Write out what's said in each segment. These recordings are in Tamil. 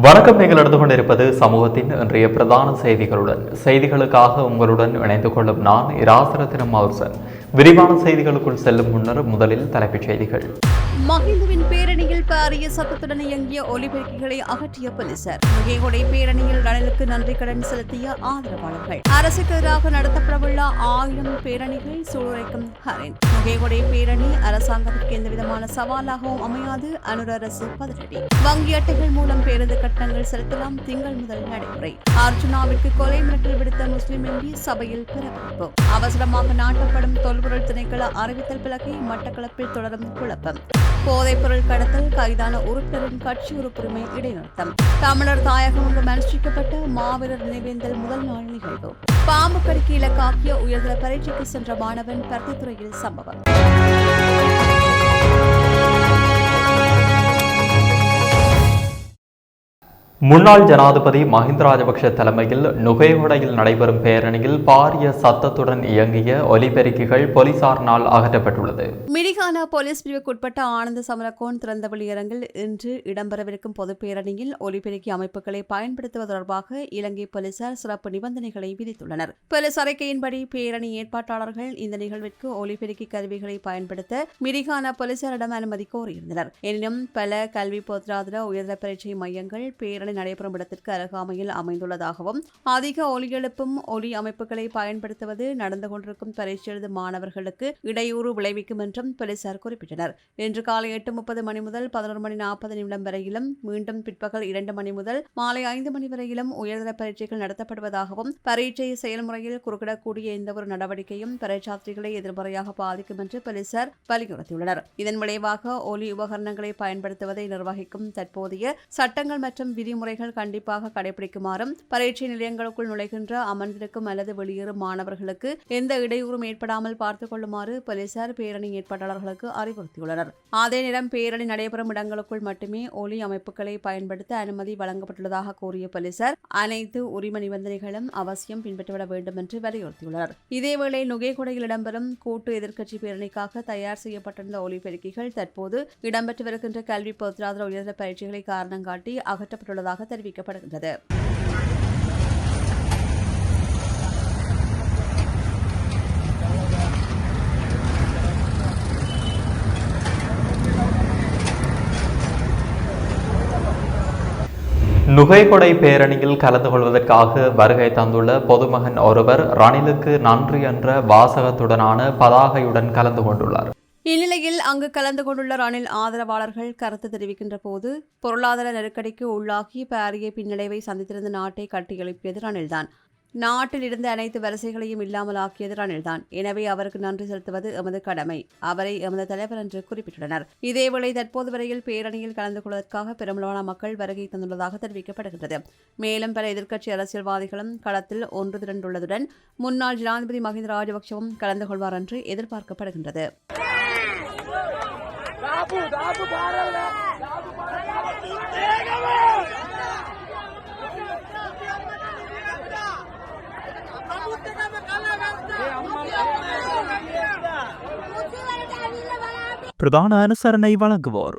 வணக்கம். நீங்கள் நடந்து கொண்டிருப்பது சமூகத்தின் இன்றைய பிரதான செய்திகளுடன். செய்திகளுக்காக உங்களுடன் இணைந்து கொள்ளும் நான் இராசரத்தினம் மவுசன். விரிவான செய்திகளுக்குள் செல்லும் முன்னர் முதலில் தலைப்புச் செய்திகள். மஹிந்துவின் பேரணியில் பாரிய சத்தத்துடன் இயங்கிய ஒலிபெருக்கிகளை அகற்றிய போலீசார். முகேகொடை பேரணியில் ரணிலுக்கு நன்றி கடன் செலுத்திய ஆதரவாளர்கள். அரசுக்கு எதிராக நடத்தப்படவுள்ள ஆயிரம் பேரணிகள் சூளுரைக்கும் ஹரின். முகேகொடை பேரணி அரசாங்கத்திற்கு எந்தவிதமான சவாலாகவும் அமையாது. அனுர அரசு பதிலடி. வங்கி அட்டைகள் மூலம் பேருந்து கட்டணங்கள் செலுத்தலாம் திங்கள் முதல் நடைமுறை. அர்ஜுனாவிற்கு கொலை மிரட்டல் விடுத்த முஸ்லிம் எம்பி சபையில் பரபரப்பு அவசரமாக நாட்டப்படும் தொல்பொருள் திணைக்கள அறிவித்தல் பிளக்கை மட்டக்களப்பில் தொடரும் குழப்பம். போதைப்பொருள் கடத்தல் கைதான உறுப்பினரின் கட்சி உறுப்புரிமை இடைநிறுத்தம். தமிழர் தாயகம் என்று அனுஷ்டிக்கப்பட்ட மாவீரர் நினைவேந்தல் முதல் நாள் நிகழ்வு. பாம்பு கடிக்கு இலக்காக்கிய உயர்தர பரீட்சைக்கு சென்ற மாணவன் பருத்தித்துறையில் சம்பவம். முன்னாள் ஜனாதிபதி மஹிந்த ராஜபக்ஷ தலைமையில் நுகையொடையில் நடைபெறும் பேரணியில் பாரிய சத்தத்துடன் இயங்கிய ஒலிபெருக்கிகள் போலீசாரினால் அகற்றப்பட்டுள்ளது. மிரிகானா போலீஸ் பிரிவுக்குட்பட்ட ஆனந்த சமரகோன் திறந்த வெளியரங்கில் இன்று இடம்பெறவிருக்கும் பொதுப் பேரணியில் ஒலிபெருக்கி அமைப்புகளை பயன்படுத்துவது தொடர்பாக இலங்கை போலீசார் சிறப்பு நிபந்தனைகளை விதித்துள்ளனர். போலீஸ் அறிக்கையின்படி பேரணி ஏற்பாட்டாளர்கள் இந்த நிகழ்விற்கு ஒலிபெருக்கி கருவிகளை பயன்படுத்த மிரிகானா போலீசாரிடம் அனுமதி கோரியிருந்தனர். எனினும் பல கல்வி பொருளாதார உயர்தர பரீட்சை மையங்கள் பேரணி நடைபெறும் இடத்திற்கு அருகாமையில் அமைந்துள்ளதாகவும் அதிக ஒலி எழுப்பும் ஒலி அமைப்புகளை பயன்படுத்துவது நடந்து கொண்டிருக்கும் பரீட்சை எழுதும் மாணவர்களுக்கு இடையூறு விளைவிக்கும் என்றும் போலீசார் குறிப்பிட்டனர். இன்று காலை எட்டு முப்பது மணி முதல் பதினோரு மணி நாற்பது நிமிடம் வரையிலும் மீண்டும் பிற்பகல் இரண்டு மணி முதல் மாலை ஐந்து மணி வரையிலும் உயர்தர பரீட்சைகள் நடத்தப்படுவதாகவும் பரீட்சை செயல்முறையில் குறுக்கிடக்கூடிய எந்தவொரு நடவடிக்கையும் பரீட்சார்த்திகளை எதிர்மறையாக பாதிக்கும் என்று போலீசார் வலியுறுத்தியுள்ளனர். இதன் விளைவாக ஒலி உபகரணங்களை பயன்படுத்துவதை நிர்வகிக்கும் தற்போதைய சட்டங்கள் மற்றும் விதிமுறை விதிமுறைகள் கண்டிப்பாக கடைபிடிக்குமாறும் பரீட்சை நிலையங்களுக்குள் நுழைகின்ற அமர்ந்திருக்கும் அல்லது வெளியேறும் மாணவர்களுக்கு எந்த இடையூறும் ஏற்படாமல் பார்த்துக் கொள்ளுமாறு போலீசார் பேரணி ஏற்பாட்டாளர்களுக்கு அறிவுறுத்தியுள்ளனர். அதே நேரம் பேரணி நடைபெறும் இடங்களுக்குள் மட்டுமே ஒலி அமைப்புகளை பயன்படுத்த அனுமதி வழங்கப்பட்டுள்ளதாக கூறிய போலீசார் அனைத்து உரிம நிபந்தனைகளும் அவசியம் பின்பற்றப்பட வேண்டும் என்று வலியுறுத்தியுள்ளனர். இதேவேளை நுகேகொடையில் இடம்பெறும் கூட்டு எதிர்க்கட்சி பேரணிக்காக தயார் செய்யப்பட்டிருந்த ஒலிபெருக்கிகள் தற்போது இடம்பெற்று வருகின்ற கல்வி பொதுராதர உயர்ந்த பயிற்சிகளை காரணம் காட்டி அகற்றப்பட்டுள்ளதாக தெரிவிக்கப்படுகின்றது. நுகைகொடை பேரணியில் கலந்து கொள்வதற்காக வருகை தந்துள்ள பொதுமகன் ஒருவர் ரணிலுக்கு நன்றி என்ற வாசகத்துடனான பதாகையுடன் கலந்து கொண்டுள்ளார். இந்நிலையில் அங்கு கலந்து கொண்டுள்ள ரணில் ஆதரவாளர்கள் கருத்து தெரிவிக்கின்ற போது பொருளாதார நெருக்கடிக்கு உள்ளாகி பாரிய பின்னடைவை சந்தித்திருந்த நாட்டை கட்டியெழுப்பியது ரணில்தான். நாட்டில் இருந்த அனைத்து வரிசைகளையும் இல்லாமல் ஆக்கியது ரணில்தான். எனவே அவருக்கு நன்றி செலுத்துவது எமது கடமை. அவரை எமது தலைவர் என்று குறிப்பிட்டுள்ளனர். இதேவேளை தற்போது வரையில் பேரணியில் கலந்து கொள்வதற்காக பெரும்பாலான மக்கள் வருகை தந்துள்ளதாக தெரிவிக்கப்படுகின்றது. மேலும் பல எதிர்க்கட்சி அரசியல்வாதிகளும் களத்தில் ஒன்று திரண்டுள்ளதுடன் முன்னாள் ஜனாதிபதி மஹிந்த ராஜபக்சவும் கலந்து கொள்வார் என்று எதிர்பார்க்கப்படுகின்றது. பிரதான அனுசரணை வழங்குவோர்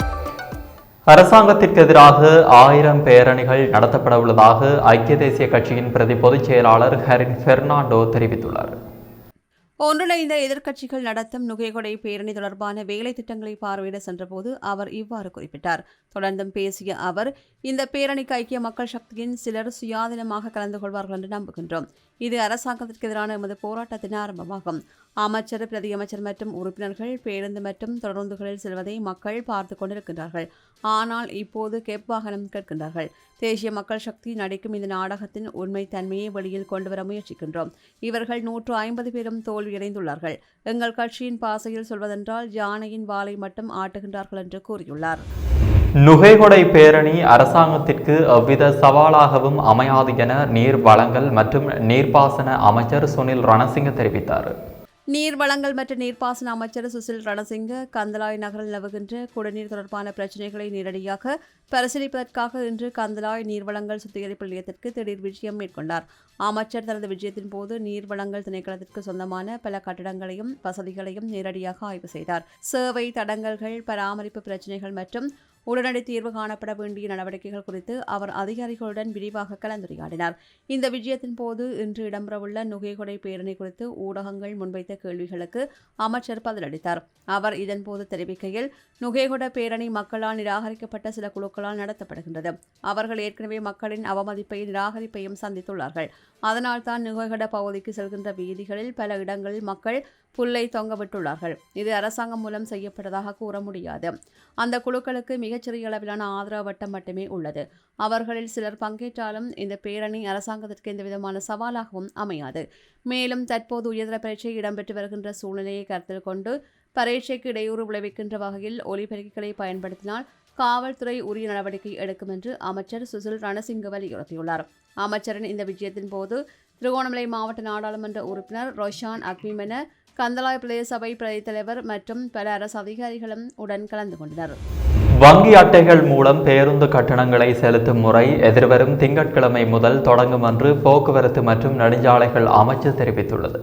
அரசாங்கத்திற்கு எதிராக ஆயிரம் பேரணிகள் நடத்தப்பட உள்ளதாக ஐக்கிய தேசிய கட்சியின் பிரதி பொதுச் செயலாளர் ஹரின் பெர்னாண்டோ தெரிவித்துள்ளார். ஒன்றிணைந்த எதிர்க்கட்சிகள் நடத்தும் நுகைகொடை பேரணி தொடர்பான வேலை திட்டங்களை பார்வையிட சென்றபோது அவர் இவ்வாறு குறிப்பிட்டார். தொடர்ந்தும் பேசிய அவர் இந்த பேரணிக்கு ஐக்கிய மக்கள் சக்தியின் சிலர் சுயாதீனமாக கலந்து கொள்வார்கள் என்று நம்புகின்றோம். இது அரசாங்கத்திற்கு எதிரான எமது போராட்டத்தின் ஆரம்பமாகும். அமைச்சர் பிரதியமைச்சர் மற்றும் உறுப்பினர்கள் பேருந்து மற்றும் தொடர்ந்துகளில் செல்வதை மக்கள் பார்த்து கொண்டிருக்கின்றார்கள். ஆனால் இப்போது கெப் வாகனம் கேட்கின்றார்கள். தேசிய மக்கள் சக்தி நடிக்கும் இந்த நாடகத்தின் உண்மை தன்மையை வெளியில் கொண்டுவர முயற்சிக்கின்றோம். இவர்கள் நூற்று ஐம்பது பேரும் தோல்வியடைந்துள்ளார்கள். எங்கள் கட்சியின் பாசையில் சொல்வதென்றால் யானையின் வாளை மட்டும் ஆட்டுகின்றார்கள் என்று கூறியுள்ளார். நுகைகொடை பேரணி அரசாங்கத்திற்கு எவ்வித சவாலாகவும் அமையாது என நீர் வளங்கள் மற்றும் நீர்ப்பாசன அமைச்சர் சுனில் ரணசிங்க தெரிவித்தார். நீர் வளங்கள் மற்றும் நீர்ப்பாசன அமைச்சர் சுசில் ரணசிங்க கந்தலாய் நகரில் நிலவுகின்ற குடிநீர் தொடர்பான பிரச்சினைகளை நேரடியாக பரிசீலிப்பதற்காக இன்று கந்தலாய் நீர்வளங்கள் சுத்திகரிப்பு நிலையத்திற்கு திடீர் விஜயம் மேற்கொண்டார். அமைச்சர் தனது விஜயத்தின் போது நீர்வளங்கள் திணைக்களத்திற்கு சொந்தமான பல கட்டடங்களையும் வசதிகளையும் நேரடியாக ஆய்வு செய்தார். சேவை தடங்கல்கள் பராமரிப்பு பிரச்சினைகள் மற்றும் உடனடி தீர்வு காணப்பட வேண்டிய நடவடிக்கைகள் குறித்து அவர் அதிகாரிகளுடன் விரிவாக கலந்துரையாடினார். இந்த விஜயத்தின் போது இன்று இடம்பெறவுள்ள நுகைகொடை பேரணி குறித்து ஊடகங்கள் முன்வைத்த கேள்விகளுக்கு அமைச்சர் பதிலளித்தார். அவர் இதன்போது தெரிவிக்கையில் நுகைகொட பேரணி மக்களால் நிராகரிக்கப்பட்ட சில குழுக்களால் நடத்தப்படுகின்றது. அவர்கள் ஏற்கனவே மக்களின் அவமதிப்பையும் நிராகரிப்பையும் சந்தித்துள்ளார்கள். அதனால்தான் நுகைகொட பகுதிக்கு செல்கின்ற வீதிகளில் பல இடங்களில் மக்கள் புல்லை தொங்கவிட்டுள்ளார்கள். இது அரசாங்கம் மூலம் செய்யப்பட்டதாக கூற முடியாது. அந்த குழுக்களுக்கு மிகச்சிறிய அளவிலான ஆதரவு வட்டம் மட்டுமே உள்ளது. அவர்களில் சிலர் பங்கேற்றாலும் இந்த பேரணி அரசாங்கத்திற்கு எந்தவிதமான சவாலாகவும் அமையாது. மேலும் தற்போது உயர்தர பரீட்சை இடம்பெற்று வருகின்ற சூழ்நிலையை கருத்தில் கொண்டு பரீட்சைக்கு இடையூறு விளைவிக்கின்ற வகையில் ஒலிபெருக்கிகளை பயன்படுத்தினால் காவல்துறை உரிய நடவடிக்கை எடுக்கும் என்று அமைச்சர் சுசில் ரணசிங்க வலியுறுத்தியுள்ளார். அமைச்சரின் இந்த விஜயத்தின் போது திருகோணமலை மாவட்ட நாடாளுமன்ற உறுப்பினர் ரொஷான் அக்மிமென கந்தலாய் பிரதேச சபை பிரதி தலைவர் மற்றும் பல அரசு அதிகாரிகளும் உடன் கலந்து கொண்டனர். வங்கி அட்டைகள் மூலம் பேருந்து கட்டணங்களை செலுத்தும் முறை எதிர்வரும் திங்கட்கிழமை முதல் தொடங்கும் என்று போக்குவரத்து மற்றும் நெடுஞ்சாலைகள் அமைச்சு தெரிவித்துள்ளது.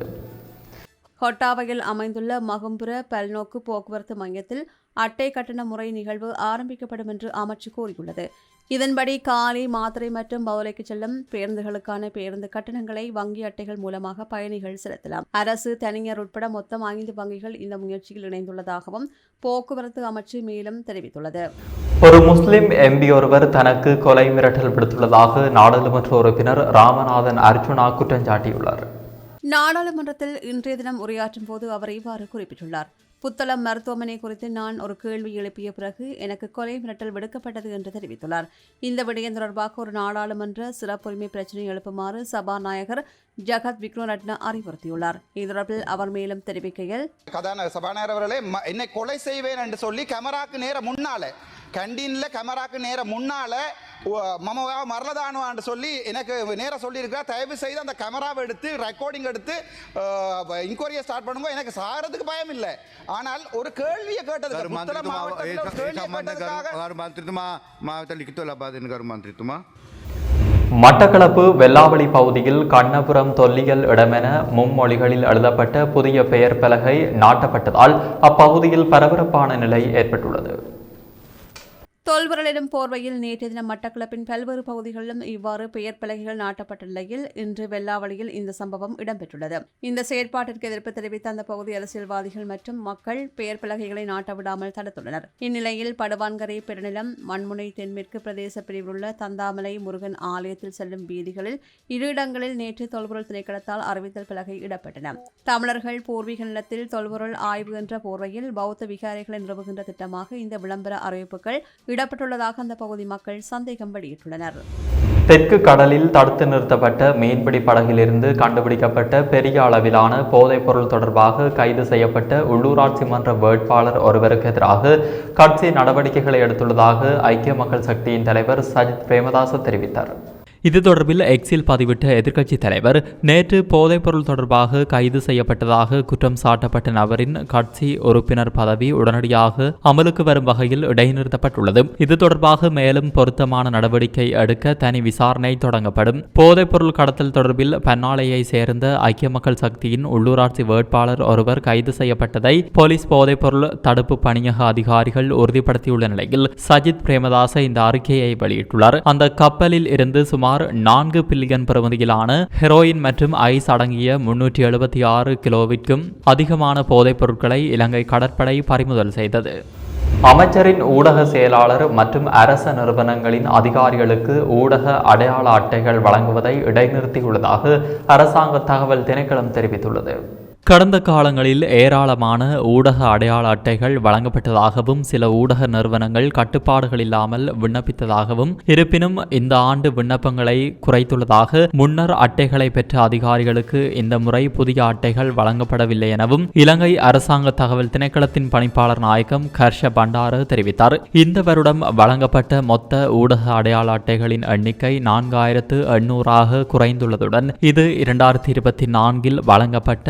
ஹொட்டாவையில் அமைந்துள்ள மகும்புர பல்நோக்கு போக்குவரத்து மையத்தில் அட்டை கட்டண முறை நிகழ்வு ஆரம்பிக்கப்படும் என்று அமைச்சு கூறியுள்ளது. இதன்படி காலை மாத்திரை மற்றும் பவுலைக்கு செல்லும் பேருந்துகளுக்கான பேருந்து கட்டணங்களை வங்கி அட்டைகள் மூலமாக பயணிகள் செலுத்தலாம். அரசு தனியார் உட்பட மொத்தம் ஐந்து வங்கிகள் இந்த முயற்சியில் இணைந்துள்ளதாகவும் போக்குவரத்து அமைச்சு மேலும் தெரிவித்துள்ளது. ஒரு முஸ்லிம் எம்பி ஒருவர் தனக்கு கொலை மிரட்டல் விடுத்துள்ளதாக நாடாளுமன்ற உறுப்பினர் ராமநாதன் அர்ஜுனா குற்றம் சாட்டியுள்ளார். நாடாளுமன்றத்தில் இன்றைய தினம் உரையாற்றும் போது அவர் இவ்வாறு குறிப்பிட்டுள்ளார். புத்தளம் மருத்துவமனை குறித்து நான் ஒரு கேள்வி எழுப்பிய பிறகு எனக்கு கொலை மிரட்டல் விடுக்கப்பட்டது என்று தெரிவித்துள்ளார். இந்த விடயம் தொடர்பாக ஒரு நாடாளுமன்ற சிறப்புரிமை பிரச்சினை எழுப்புமாறு சபாநாயகர் ஜகத் விக்ரமரட்ன அறிவுறுத்தியுள்ளார். இதுதொடர்பில் அவர் மேலும் தெரிவிக்கையில் கதாநாயக சபாநாயகர் அவர்களே என்னை கொலை செய்வேன் என்று சொல்லி கேமராக்கு நேர முன்னால கண்டீனில் கேமராக்கு நேர முன்னால மமவா மரலதானுவான்னு சொல்லி எனக்கு நேராக சொல்லியிருக்கா தயவு செய்து அந்த கேமராவை எடுத்து ரெக்கார்டிங் எடுத்து இன்கொயரியை ஸ்டார்ட் பண்ணுங்க. எனக்கு சாகிறதுக்கு பயம் இல்லை. ஆனால் ஒரு கேள்வியை கேட்டது மாவட்டத்தில் கேட்டதுக்காக மாவட்டத்தில் மட்டக்களப்பு வெள்ளாவளி பகுதியில் கண்ணபுரம் தொல்லியல் இடமென மும்மொழிகளில் எழுதப்பட்ட புதிய பெயர் பலகை நாட்டப்பட்டதால் அப்பகுதியில் பரபரப்பான நிலை ஏற்பட்டுள்ளது. தொல்பொருளிடும் போர்வையில் நேற்றைய தினம் மட்டக்களப்பின் பல்வேறு பகுதிகளிலும் இவ்வாறு பெயர் பலகைகள் நாட்டப்பட்ட நிலையில் இன்று வெள்ளாவளியில் இந்த சம்பவம் இடம்பெற்றுள்ளது. இந்த செயற்பாட்டிற்கு எதிர்ப்பு தெரிவித்த அந்த பகுதி அரசியல்வாதிகள் மற்றும் மக்கள் பெயர் பலகைகளை நாட்டவிடாமல் தடுத்துள்ளனர். இந்நிலையில் படுவான்கரை பெருநிலம் மண்முனை தென்மேற்கு பிரதேச பிரிவில் உள்ள தந்தாமலை முருகன் ஆலயத்தில் செல்லும் வீதிகளில் இரு இடங்களில் நேற்று தொல்பொருள் திணைக்களத்தால் அறிவித்தல் பலகை இடப்பட்டன தமிழர்கள் பூர்வீக நிலத்தில் தொல்பொருள் ஆய்வு என்ற போர்வையில் பௌத்த விகாரைகளை நிறுவுகின்ற திட்டமாக இந்த விளம்பர அறிவிப்புகள் இடப்பட்டுள்ளதாக அந்த பகுதி மக்கள் சந்தேகம் வெளியிட்டுள்ளனர். தெற்கு கடலில் தடுத்து நிறுத்தப்பட்ட மீன்பிடி படகிலிருந்து கண்டுபிடிக்கப்பட்ட பெரிய அளவிலான போதைப்பொருள் தொடர்பாக கைது செய்யப்பட்ட உள்ளூராட்சி மன்ற வேட்பாளர் ஒருவருக்கு எதிராக கட்சி நடவடிக்கைகளை எடுத்துள்ளதாக ஐக்கிய மக்கள் சக்தியின் தலைவர் சஜித் பிரேமதாச தெரிவித்தார். இது தொடர்பில் எக்ஸில் பதிவிட்ட எதிர்க்கட்சித் தலைவர் நேற்று போதைப்பொருள் தொடர்பாக கைது செய்யப்பட்டதாக குற்றம் சாட்டப்பட்ட நபரின் கட்சி உறுப்பினர் பதவி உடனடியாக அமலுக்கு வரும் வகையில் இடைநிறுத்தப்பட்டுள்ளது. இது தொடர்பாக மேலும் பொருத்தமான நடவடிக்கை எடுக்க தனி விசாரணை தொடங்கப்படும். போதைப்பொருள் கடத்தல் தொடர்பில் பன்னாலையை சேர்ந்த ஐக்கிய மக்கள் சக்தியின் உள்ளூராட்சி வேட்பாளர் ஒருவர் கைது செய்யப்பட்டதை போலீஸ் போதைப்பொருள் தடுப்பு பணியக அதிகாரிகள் உறுதிப்படுத்தியுள்ள நிலையில் சஜித் பிரேமதாச இந்த அறிக்கையை வெளியிட்டுள்ளார். அந்த கப்பலில் இருந்து சுமார் சுமார் நான்கு பில்லியன் பிரமதியிலான ஹெரோயின் மற்றும் ஐஸ் அடங்கிய முன்னூற்றி எழுபத்தி ஆறு கிலோவிற்கும் அதிகமான போதைப் பொருட்களை இலங்கை கடற்படை பறிமுதல் செய்தது. அமைச்சரின் ஊடக செயலாளர் மற்றும் அரச நிறுவனங்களின் அதிகாரிகளுக்கு ஊடக அடையாள அட்டைகள் வழங்குவதை இடைநிறுத்தியுள்ளதாக அரசாங்க தகவல் திணைக்களம் தெரிவித்துள்ளது. கடந்த காலங்களில் ஏராளமான ஊடக அடையாள அட்டைகள் வழங்கப்பட்டதாகவும் சில ஊடக நிறுவனங்கள் கட்டுப்பாடுகள் இல்லாமல் விண்ணப்பித்ததாகவும் இருப்பினும் இந்த ஆண்டு விண்ணப்பங்களை குறைத்துள்ளதாக முன்னர் அட்டைகளை பெற்ற அதிகாரிகளுக்கு இந்த முறை புதிய அட்டைகள் வழங்கப்படவில்லை எனவும் இலங்கை அரசாங்க தகவல் திணைக்களத்தின் பணிப்பாளர் நாயகம் கர்ஷ பண்டார தெரிவித்தார். இந்த வருடம் வழங்கப்பட்ட மொத்த ஊடக அடையாள அட்டைகளின் எண்ணிக்கை நான்காயிரத்து எண்ணூறாக குறைந்துள்ளதுடன் இது இரண்டாயிரத்தி இருபத்தி நான்கில் வழங்கப்பட்ட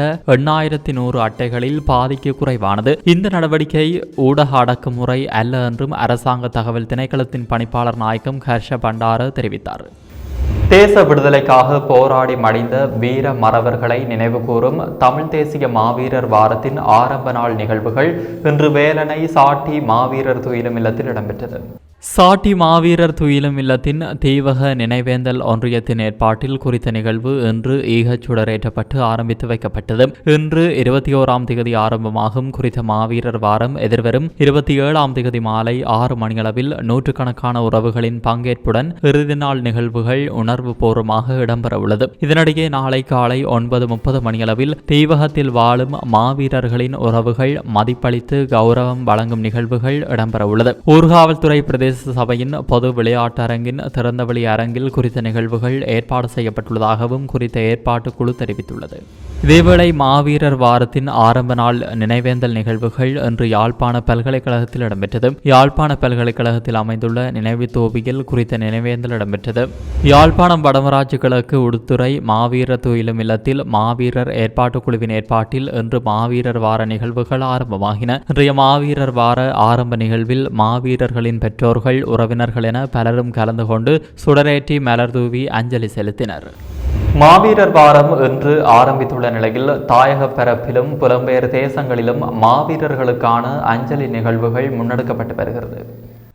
எண்ணாயிரத்தி நூறு அட்டைகளில் பாதிக்கு குறைவானது. இந்த நடவடிக்கை ஊடக அடக்குமுறை அல்ல என்றும் அரசாங்க தகவல் திணைக்களத்தின் பணிப்பாளர் நாயகம் ஹர்ஷ பண்டார தெரிவித்தார். தேச விடுதலைக்காக போராடி மடிந்த வீர மறவர்களை நினைவுகூரும் தமிழ் தேசிய மாவீரர் வாரத்தின் ஆரம்ப நாள் நிகழ்வுகள் இன்று வேலனை சாட்டி மாவீரர் துயிலும் இல்லத்தில் இடம்பெற்றது. சாட்டி மாவீரர் துயிலும் இல்லத்தின் தீவக நினைவேந்தல் ஒன்றியத்தின் ஏற்பாட்டில் குறித்த நிகழ்வு இன்று ஈகச் சுடரேற்றப்பட்டு ஆரம்பித்து வைக்கப்பட்டது. இன்று இருபத்தி ஓராம் திகதி ஆரம்பமாகும் குறித்த மாவீரர் வாரம் எதிர்வரும் இருபத்தி ஏழாம் திகதி மாலை ஆறு மணியளவில் நூற்றுக்கணக்கான உறவுகளின் பங்கேற்புடன் இறுதி நாள் நிகழ்வுகள் உணர்வு பூர்வமாக இடம்பெறவுள்ளது. இதனிடையே நாளை காலை ஒன்பது முப்பது மணியளவில் தீவகத்தில் வாழும் மாவீரர்களின் உறவுகள் மதிப்பளித்து கௌரவம் வழங்கும் நிகழ்வுகள் இடம்பெறவுள்ளது. ஊர்காவல்துறை பிரதேச சபையின் பொது விளையாட்டரங்கின் திறந்தவெளி அரங்கில் குறித்த நிகழ்வுகள் ஏற்பாடு செய்யப்பட்டுள்ளதாகவும் குறித்த ஏற்பாட்டு குழு தெரிவித்துள்ளது. இதேவேளை மாவீரர் வாரத்தின் ஆரம்ப நாள் நினைவேந்தல் நிகழ்வுகள் இன்று யாழ்ப்பாண பல்கலைக்கழகத்தில் இடம்பெற்றது. யாழ்ப்பாண பல்கலைக்கழகத்தில் அமைந்துள்ள நினைவு தோவியில் குறித்த நினைவேந்தல் இடம்பெற்றது. யாழ்ப்பாணம் வடமராட்சி கிழக்கு உடுத்துறை மாவீரர் துயிலும் இல்லத்தில் மாவீரர் ஏற்பாட்டுக் குழுவின் ஏற்பாட்டில் இன்று மாவீரர் வார நிகழ்வுகள் ஆரம்பமாகின. இன்றைய மாவீரர் வார ஆரம்ப நிகழ்வில் மாவீரர்களின் பெற்றோர்கள் உறவினர்கள் என பலரும் கலந்து கொண்டு சுடரேற்றி மலர் தூவி அஞ்சலி செலுத்தினர். மாவீரர் வாரம் இன்று ஆரம்பித்துள்ள நிலையில் தாயக பரப்பிலும் புலம்பெயர் தேசங்களிலும் மாவீரர்களுக்கான அஞ்சலி நிகழ்வுகள் முன்னெடுக்கப்பட்டு வருகிறது.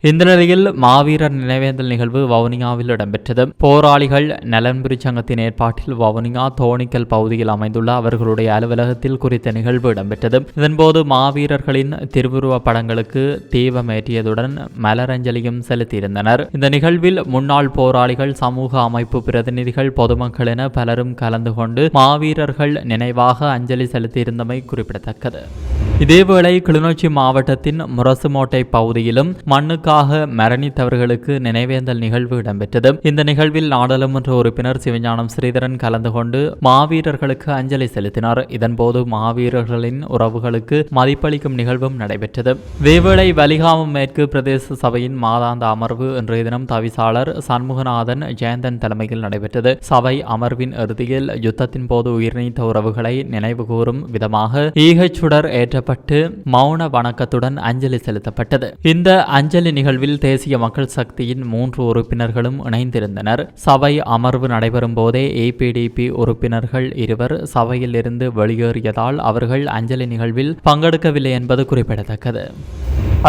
இந்த நிலையில் மாவீரர் நினைவேந்தல் நிகழ்வு வவுனியாவில் இடம்பெற்றது. போராளிகள் நலன்புரி சங்கத்தின் ஏற்பாட்டில் வவுனியா தோணிக்கல் பகுதியில் அமைந்துள்ள அவர்களுடைய அலுவலகத்தில் குறித்த நிகழ்வு இடம்பெற்றது. இதன்போது மாவீரர்களின் திருவுருவ படங்களுக்கு தீபமேற்றியதுடன் மலரஞ்சலியும் செலுத்தியிருந்தனர். இந்த நிகழ்வில் முன்னாள் போராளிகள் சமூக அமைப்பு பிரதிநிதிகள் பொதுமக்கள் என பலரும் கலந்து கொண்டு மாவீரர்கள் நினைவாக அஞ்சலி செலுத்தியிருந்தமை குறிப்பிடத்தக்கது. இதேவேளை கிளிநொச்சி மாவட்டத்தின் முரசுமோட்டை பகுதியிலும் மண்ணுக்காக மரணித்தவர்களுக்கு நினைவேந்தல் நிகழ்வு இடம்பெற்றது. இந்த நிகழ்வில் நாடாளுமன்ற உறுப்பினர் சிவஞானம் ஸ்ரீதரன் கலந்து கொண்டு மாவீரர்களுக்கு அஞ்சலி செலுத்தினார். இதன்போது மாவீரர்களின் உறவுகளுக்கு மதிப்பளிக்கும் நிகழ்வும் நடைபெற்றது. வேவேளை வலிகாமம் மேற்கு பிரதேச சபையின் மாதாந்த அமர்வு இன்றைய தினம் தவிசாளர் சண்முகநாதன் ஜெயந்தன் தலைமையில் நடைபெற்றது. சபை அமர்வின் இறுதியில் யுத்தத்தின் போது உயிர்நீத்த உறவுகளை நினைவுகூரும் விதமாக ஈகச்சுடர் வைக்கப்பட்டு மௌன வணக்கத்துடன் அஞ்சலி செலுத்தப்பட்டது. இந்த அஞ்சலி நிகழ்வில் தேசிய மக்கள் சக்தியின் மூன்று உறுப்பினர்களும் இணைந்திருந்தனர். சபை அமர்வு நடைபெறும் போதே ஏபிடிபி உறுப்பினர்கள் இருவர் சபையில் இருந்து வெளியேறியதால் அவர்கள் அஞ்சலி நிகழ்வில் பங்கெடுக்கவில்லை என்பது குறிப்பிடத்தக்கது.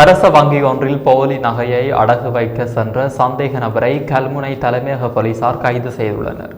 அரச வங்கி ஒன்றில் போலி நகையை அடகு வைக்க சென்ற சந்தேக நபரை கல்முனை தலைமையக போலீசார் கைது செய்துள்ளனர்.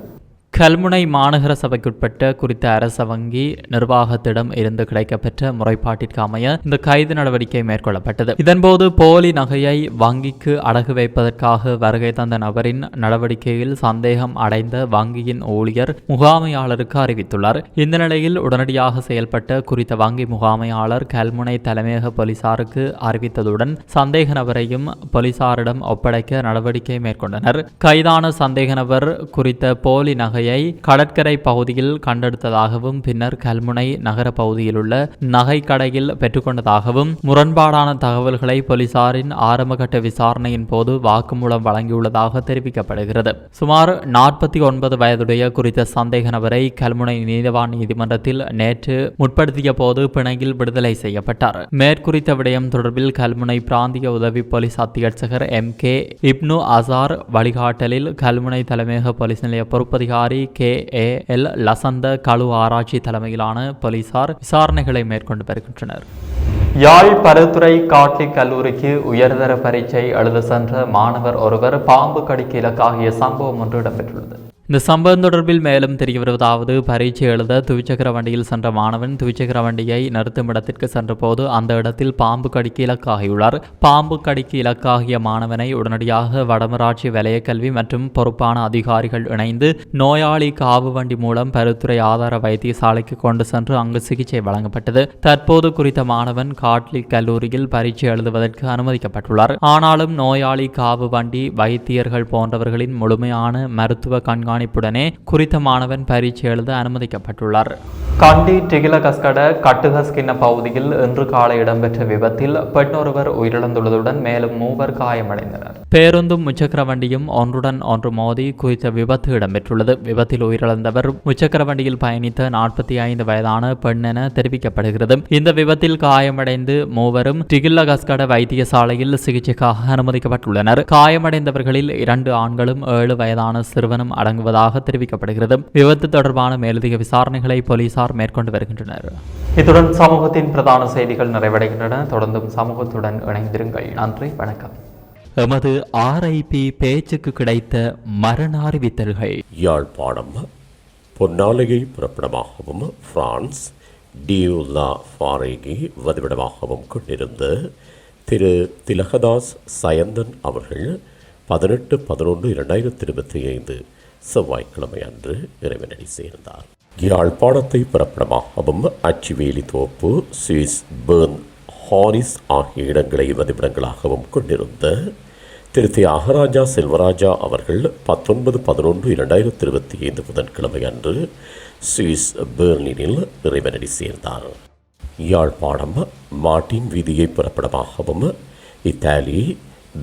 கல்முனை மாநகர சபைக்குட்பட்ட குறித்த அரச வங்கி நிர்வாகத்திடம் இருந்து கிடைக்கப்பெற்ற முறைப்பாட்டிற்கு அமைய இந்த கைது நடவடிக்கை மேற்கொள்ளப்பட்டது. இதன்போது போலி நகையை வங்கிக்கு அடகு வைப்பதற்காக வருகை தந்த நபரின் நடவடிக்கையில் சந்தேகம் அடைந்த வங்கியின் ஊழியர் முகாமையாளருக்கு அறிவித்துள்ளார். இந்த நிலையில் உடனடியாக செயல்பட்ட குறித்த வங்கி முகாமையாளர் கல்முனை தலைமையக போலீசாருக்கு அறிவித்ததுடன் சந்தேக நபரையும் போலீசாரிடம் ஒப்படைக்க நடவடிக்கை மேற்கொண்டனர். கைதான சந்தேக நபர் குறித்த போலி நகையை கடற்கரை பகுதியில் கண்டெடுத்ததாகவும் பின்னர் கல்முனை நகர பகுதியில் உள்ள நகை கடையில் பெற்றுக்கொண்டதாகவும் முரண்பாடான தகவல்களை போலீசாரின் ஆரம்பகட்ட விசாரணையின் போது வாக்குமூலம் வழங்கியுள்ளதாக தெரிவிக்கப்படுகிறது. சுமார் நாற்பத்தி ஒன்பது வயதுடைய குறித்த சந்தேக நபரை கல்முனை நீதவான் நீதிமன்றத்தில் நேற்று முற்படுத்திய போது பிணையில் விடுதலை செய்யப்பட்டார். மேற்குறித்த விடயம் தொடர்பில் கல்முனை பிராந்திய உதவி போலீஸ் அத்தியட்சகர் எம் கே இப்னு அசார் வழிகாட்டலில் கல்முனை தலைமையக போலீஸ் நிலைய பொறுப்பதிகாரி K A L Lasantha Kaluarachchi தலைமையிலான போலீசார் விசாரணைகளை மேற்கொண்டு வருகின்றனர். யாழ் பருத்துறை காட்லிக் கல்லூரிக்கு உயர்தர பரீட்சை எழுத சென்ற மாணவர் ஒருவர் பாம்பு கடிக்கு இலக்காகிய சம்பவம் ஒன்று இடம்பெற்றுள்ளது. இந்த சம்பவம் தொடர்பில் மேலும் தெரிய வருவதாவது பரீட்சை எழுத துவிச்சக்கர வண்டியில் சென்ற மாணவன் துவிச்சக்கர வண்டியை நிறுத்தும் இடத்திற்கு சென்றபோது அந்த இடத்தில் பாம்பு கடிக்கு இலக்காகியுள்ளார். பாம்பு கடிக்கு இலக்காகிய மாணவனை உடனடியாக வடமராட்சி வலய கல்வி மற்றும் பொறுப்பான அதிகாரிகள் இணைந்து நோயாளி காவு வண்டி மூலம் பருத்துறை ஆதார வைத்தியசாலைக்கு கொண்டு சென்று அங்கு சிகிச்சை வழங்கப்பட்டது. தற்போது குறித்த மாணவன் காட்லி கல்லூரியில் பரீட்சை எழுதுவதற்கு அனுமதிக்கப்பட்டுள்ளார். ஆனாலும் நோயாளி காவு வண்டி வைத்தியர்கள் போன்றவர்களின் முழுமையான மருத்துவ கண்காணிப்புடனே குறித்த மாணவன் பரீட்சை எழுத அனுமதிக்கப்பட்டுள்ளார். கண்டி டிகில கஸ்கட கட்டுகஸ்கின்ன பகுதியில் இன்று காலை இடம்பெற்ற விபத்தில் பெண்ணொருவர் உயிரிழந்துள்ளதுடன் மேலும் மூவர் காயமடைந்தனர். பேருந்தும் முச்சக்கர வண்டியும் ஒன்றுடன் ஒன்று மோதி குறித்த விபத்து இடம்பெற்றுள்ளது. விபத்தில் உயிரிழந்தவர் முச்சக்கர வண்டியில் பயணித்த நாற்பத்தி ஐந்து வயதான பெண் என தெரிவிக்கப்படுகிறது. இந்த விபத்தில் காயமடைந்து மூவரும் டிகில்ல கஸ்கட வைத்தியசாலையில் சிகிச்சைக்காக அனுமதிக்கப்பட்டுள்ளனர். காயமடைந்தவர்களில் இரண்டு ஆண்களும் ஏழு வயதான சிறுவனும் அடங்குவதாக தெரிவிக்கப்படுகிறது. விபத்து தொடர்பான மேலதிக விசாரணைகளை போலீசார் மேற்கொண்டு வருகின்றனர். இத்துடன் சமூகத்தின் பிரதான செய்திகள் நிறைவடைகின்றன. தொடர்ந்தும் சமூகத்துடன் இணைந்திருங்கள். நன்றி வணக்கம். எமது ஆர்ஐபி பேச்சுக்கு கிடைத்த மரண அறிவித்தல்கள் யாழ்ப்பாணம் பொன்னாலையை புறப்படமாகவும் பிரான்ஸ் டியூலா ஃபாரேகி வதிவிடமாகவும் கொண்டிருந்த திரு திலகதாஸ் சயந்தன் அவர்கள் பதினெட்டு பதினொன்று இரண்டாயிரத்தி இருபத்தி ஐந்து செவ்வாய்க்கிழமை அன்று இறைவனடி சேர்ந்தார். யாழ்ப்பாணத்தை புறப்படமாகவும் அச்சுவேலி தோப்பு சுவிஸ் பேர்ன் ஹாரிஸ் ஆகிய இடங்களை வதிவிடங்களாகவும் கொண்டிருந்த திரு தியாகராஜா செல்வராஜா அவர்கள் பத்தொன்பது பதினொன்று இரண்டாயிரத்தி இருபத்தி ஐந்து புதன்கிழமை அன்று சுவிஸ் பெர்லினில் இறைவனடி சேர்ந்தார். யாழ்ப்பாணம் மார்ட்டின் வீதியை புறப்படமாகவும் இத்தாலி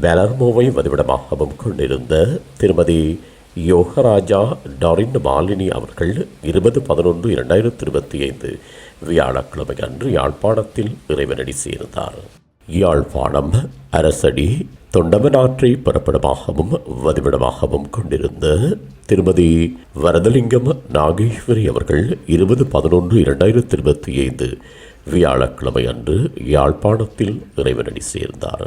பெலர்மோவை வதிவிடமாகவும் கொண்டிருந்த திருமதி யோகராஜா டாரின் மாலினி அவர்கள் இருபது பதினொன்று இரண்டாயிரத்தி இருபத்தி ஐந்து வியாழக்கிழமை அன்று யாழ்ப்பாணத்தில் இறைவனடி சேர்ந்தார். யாழ்ப்பாணம் அரசடி தொண்டமனாற்றை புறப்படமாகவும் வதிவிடமாகவும் கொண்டிருந்த திருமதி வரதலிங்கம் நாகேஸ்வரி அவர்கள் இருபது பதினொன்று இரண்டாயிரத்தி இருபத்தி ஐந்து வியாழக்கிழமை அன்று யாழ்ப்பாணத்தில் இறைவனடி சேர்ந்தார்.